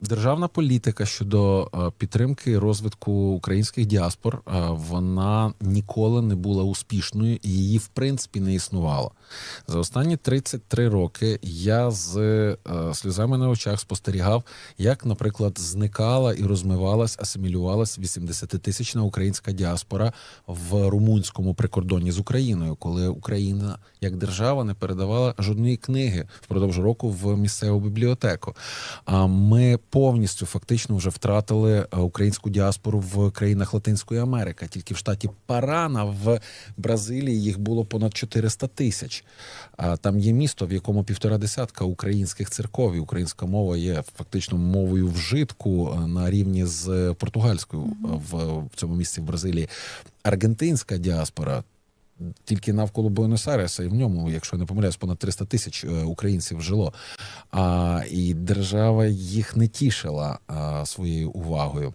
державна політика щодо е, підтримки розвитку українських діаспор е, вона ніколи не була успішною і її в принципі не існувало. За останні 33 роки я з е, сльозами на очах спостерігав, як, наприклад, зникала і розмивалась, асимілювалась 80-тисячна українська діаспора в румунському прикордонні з Україною, коли Україна як держава не передавала жодної книги впродовж року в місцеву бібліотеку. А ми повністю фактично вже втратили е, українську діаспору в країнах Латинської Америки. Тільки в штаті Парана в Бразилії їх було понад 400 тисяч. Там є місто, в якому півтора десятка українських церков. І українська мова є фактично мовою вжитку е, на рівні з португальською е, в, в цьому місці в Бразилії. Аргентинська діаспора. Тільки навколо Буенос-Айреса, і в ньому, якщо я не помиляюсь, понад 300 тисяч українців жило. А, і держава їх не тішила а, своєю увагою.